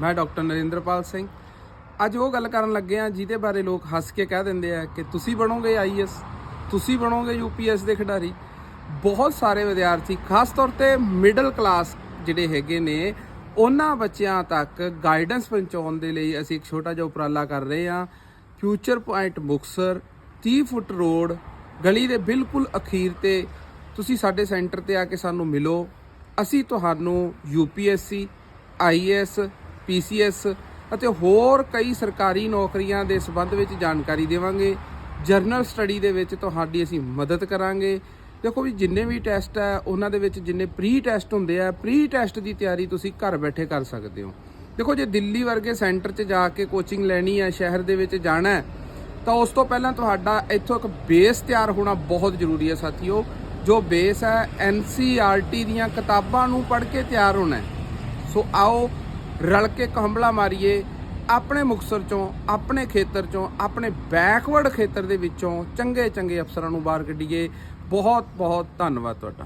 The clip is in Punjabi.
ਮੈਂ ਡਾਕਟਰ ਨਰਿੰਦਰਪਾਲ ਸਿੰਘ। ਅੱਜ ਉਹ ਗੱਲ ਕਰਨ ਲੱਗੇ ਆ ਜਿਹਦੇ ਬਾਰੇ ਲੋਕ ਹੱਸ ਕੇ ਕਹਿ ਦਿੰਦੇ ਆ ਕਿ ਤੁਸੀਂ ਬਣੋਗੇ ਆਈਐਸ ਤੁਸੀਂ ਬਣੋਗੇ ਯੂਪੀਐਸ ਦੇ ਖਿਡਾਰੀ। ਬਹੁਤ ਸਾਰੇ ਵਿਦਿਆਰਥੀ, ਖਾਸ ਤੌਰ ਤੇ ਮਿਡਲ ਕਲਾਸ ਜਿਹੜੇ ਹੈਗੇ ਨੇ, ਉਹਨਾਂ ਬੱਚਿਆਂ ਤੱਕ ਗਾਈਡੈਂਸ ਪਹੁੰਚਾਉਣ ਦੇ ਲਈ ਅਸੀਂ ਇੱਕ ਛੋਟਾ ਜਿਹਾ ਉਪਰਾਲਾ ਕਰ ਰਹੇ ਹਾਂ। Future point Muktsar 30 foot road, ਗਲੀ ਦੇ ਬਿਲਕੁਲ ਅਖੀਰ ਤੇ ਤੁਸੀਂ ਸਾਡੇ ਸੈਂਟਰ ਤੇ ਆ ਕੇ ਸਾਨੂੰ ਮਿਲੋ। ਅਸੀਂ ਤੁਹਾਨੂੰ ਯੂਪੀਐਸਸੀ ਆਈਐਸ ਪੀਸੀਐਸ ਅਤੇ ਹੋਰ ਕਈ ਸਰਕਾਰੀ ਨੌਕਰੀਆਂ ਦੇ ਸੰਬੰਧ ਵਿੱਚ ਜਾਣਕਾਰੀ ਦੇਵਾਂਗੇ। ਜਰਨਲ ਸਟੱਡੀ ਦੇ ਵਿੱਚ ਤੁਹਾਡੀ ਅਸੀਂ ਮਦਦ ਕਰਾਂਗੇ। ਦੇਖੋ ਵੀ ਜਿੰਨੇ ਵੀ ਟੈਸਟ ਹੈ, ਉਹਨਾਂ ਦੇ ਵਿੱਚ ਜਿੰਨੇ ਪ੍ਰੀ ਟੈਸਟ ਹੁੰਦੇ ਆ ਪ੍ਰੀ ਟੈਸਟ ਦੀ ਤਿਆਰੀ ਤੁਸੀਂ ਘਰ ਬੈਠੇ ਕਰ ਸਕਦੇ ਹੋ। ਦੇਖੋ, ਜੇ ਦਿੱਲੀ ਵਰਗੇ ਸੈਂਟਰ 'ਚ ਜਾ ਕੇ ਕੋਚਿੰਗ ਲੈਣੀ ਹੈ, ਸ਼ਹਿਰ ਦੇ ਵਿੱਚ ਜਾਣਾ ਹੈ, ਤਾਂ ਉਸ ਤੋਂ ਪਹਿਲਾਂ ਤੁਹਾਡਾ ਇੱਥੋਂ ਇੱਕ ਬੇਸ ਤਿਆਰ ਹੋਣਾ ਬਹੁਤ ਜ਼ਰੂਰੀ ਹੈ ਸਾਥੀਓ। ਜੋ ਬੇਸ ਹੈ NCERT ਦੀਆਂ ਕਿਤਾਬਾਂ ਨੂੰ ਪੜ੍ਹ ਕੇ ਤਿਆਰ ਹੋਣਾ ਸੋ ਆਓ ਰਲ ਕੇ ਇੱਕ ਹੰਬਲਾ ਮਾਰੀਏ, ਆਪਣੇ ਮੁਕਸਰ ਚੋਂ, ਆਪਣੇ ਖੇਤਰ ਚੋਂ, ਆਪਣੇ ਬੈਕਵਰਡ ਖੇਤਰ ਦੇ ਵਿੱਚੋਂ ਚੰਗੇ ਚੰਗੇ ਅਫਸਰਾਂ ਨੂੰ ਬਾਹਰ ਕੱਢੀਏ। ਬਹੁਤ ਬਹੁਤ ਧੰਨਵਾਦ ਤੁਹਾਡਾ।